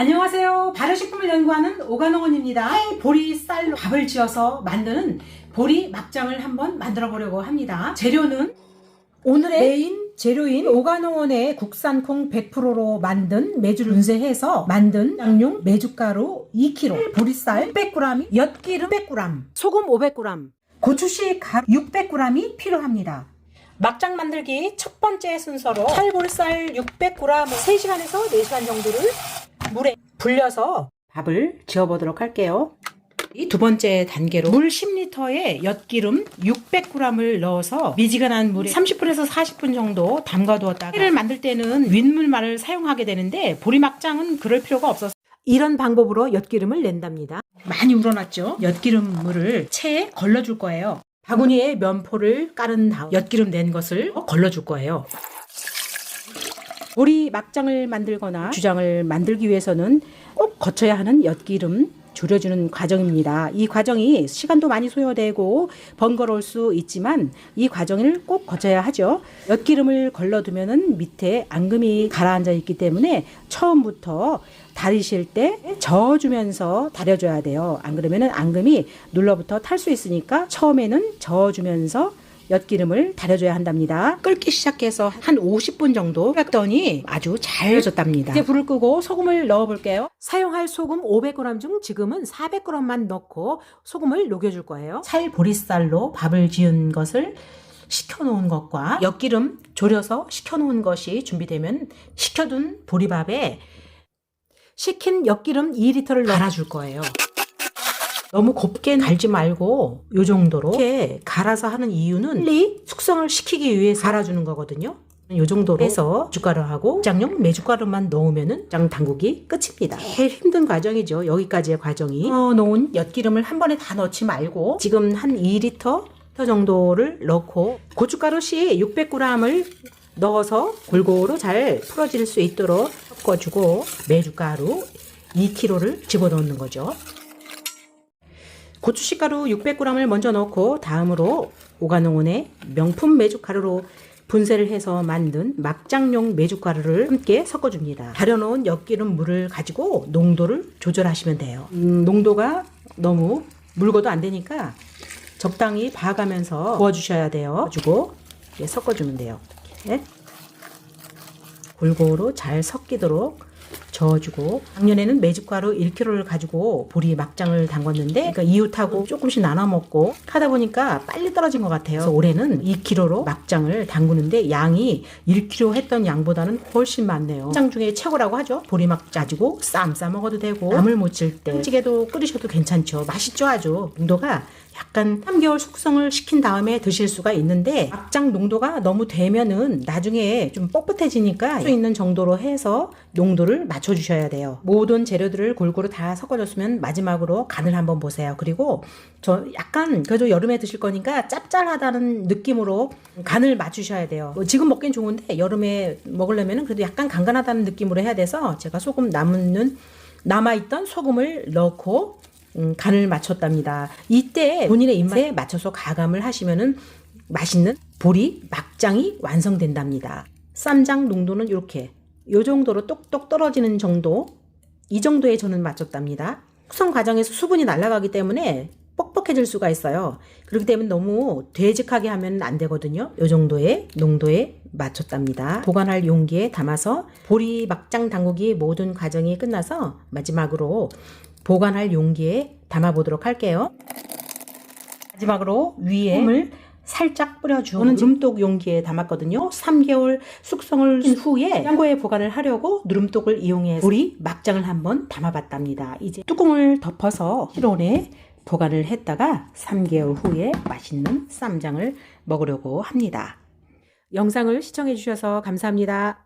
안녕하세요. 발효식품을 연구하는 오간홍원입니다. 살 보리 쌀로 밥을 지어서 만드는 보리 막장을 한번 만들어 보려고 합니다. 재료는 오늘의 메인 재료인 오간홍원의 국산 콩 100%로 만든 메주를 분쇄해서 만든 양용 메주가루 2kg, 보리쌀 600g, 엿기름 100g, 소금 500g, 고추씨 가루 600g이 필요합니다. 막장 만들기 첫 번째 순서로 찰보리쌀 600g 3시간에서 4시간 정도를 물에 불려서 밥을 지어보도록 할게요. 이 두 번째 단계로 물 10리터에 엿기름 600g을 넣어서 미지근한 물에 30분에서 40분 정도 담가두었다가 회를 만들 때는 윗물만을 사용하게 되는데 보리막장은 그럴 필요가 없어서 이런 방법으로 엿기름을 낸답니다. 많이 우러났죠? 엿기름 물을 체에 걸러줄 거예요. 바구니에 면포를 깔은 다음 엿기름 낸 것을 걸러줄 거예요. 우리 막장을 만들거나 주장을 만들기 위해서는 꼭 거쳐야 하는 엿기름 줄여주는 과정입니다. 이 과정이 시간도 많이 소요되고 번거로울 수 있지만 이 과정을 꼭 거쳐야 하죠. 엿기름을 걸러두면은 밑에 앙금이 가라앉아 있기 때문에 처음부터 다리실 때 저어주면서 다려줘야 돼요. 안 그러면은 앙금이 눌러붙어 탈 수 있으니까 처음에는 저어주면서 엿기름을 다려줘야 한답니다. 끓기 시작해서 한 50분 정도 끓였더니 아주 잘 젖답니다. 이제 불을 끄고 소금을 넣어볼게요. 사용할 소금 500g 중 지금은 400g만 넣고 소금을 녹여줄 거예요. 살 보리쌀로 밥을 지은 것을 식혀놓은 것과 엿기름 졸여서 식혀놓은 것이 준비되면 식혀둔 보리밥에 식힌 엿기름 2리터를 갈아줄 거예요. 너무 곱게 갈지 말고 요 정도로 이렇게 갈아서 하는 이유는 빨리 숙성을 시키기 위해서 갈아주는 거거든요. 요 정도로 해서 주가루하고 장용 메주가루만 넣으면은 장 담그기 끝입니다. 제일 힘든 과정이죠. 여기까지의 과정이. 어, 놓은 엿기름을 한 번에 다 넣지 말고 지금 한 2리터 정도를 넣고 고춧가루 씨 600g을 넣어서 골고루 잘 풀어질 수 있도록 섞어주고 메주가루 2kg를 집어넣는 거죠. 고추씨가루 600g을 먼저 넣고 다음으로 오가농원의 명품 메주가루로 분쇄를 해서 만든 막장용 메주가루를 함께 섞어줍니다. 다려놓은 엿기름 물을 가지고 농도를 조절하시면 돼요. 음, 농도가 너무 묽어도 안 되니까 적당히 봐가면서 부어주셔야 돼요. 주고 섞어주면 돼요. 이렇게 골고루 잘 섞이도록 저어주고 작년에는 메주가루 1kg를 가지고 보리 막장을 담궜는데 그러니까 이웃하고 조금씩 나눠 먹고 하다 보니까 빨리 떨어진 것 같아요. 그래서 올해는 2kg로 막장을 담그는데 양이 1kg 했던 양보다는 훨씬 많네요. 막장 중에 최고라고 하죠. 보리막 짜지고 쌈 싸 먹어도 되고 나물 무칠 때 찌개도 끓이셔도 괜찮죠. 맛있죠 아주. 농도가 약간 3개월 숙성을 시킨 다음에 드실 수가 있는데 막장 농도가 너무 되면은 나중에 좀 뻣뻣해지니까 할수 있는 정도로 해서 농도를 맞춰 주셔야 돼요. 모든 재료들을 골고루 다 섞어줬으면 마지막으로 간을 한번 보세요. 그리고 저 약간 그래도 여름에 드실 거니까 짭짤하다는 느낌으로 간을 맞추셔야 돼요. 뭐 지금 먹긴 좋은데 여름에 먹으려면은 그래도 약간 간간하다는 느낌으로 해야 돼서 제가 소금 남는 남아있던 소금을 넣고 음, 간을 맞췄답니다. 이때 본인의 입맛에 맞춰서 가감을 하시면은 맛있는 보리 막장이 완성된답니다. 쌈장 농도는 이렇게 요 정도로 똑똑 떨어지는 정도 이 정도에 저는 맞췄답니다. 숙성 과정에서 수분이 날아가기 때문에 뻑뻑해질 수가 있어요. 그렇기 때문에 너무 되직하게 하면 안 되거든요. 요 정도의 농도에 맞췄답니다. 보관할 용기에 담아서 보리 막장 담그기 모든 과정이 끝나서 마지막으로 보관할 용기에 담아 보도록 할게요. 마지막으로 위에 물 살짝 뿌려주고 저는 누름독 용기에 담았거든요. 3개월 숙성을 한 후에 창고에 보관을 하려고 누름독을 이용해서 우리 막장을 한번 담아봤답니다. 이제 뚜껑을 덮어서 실온에 보관을 했다가 3개월 후에 맛있는 쌈장을 먹으려고 합니다. 영상을 시청해 주셔서 감사합니다.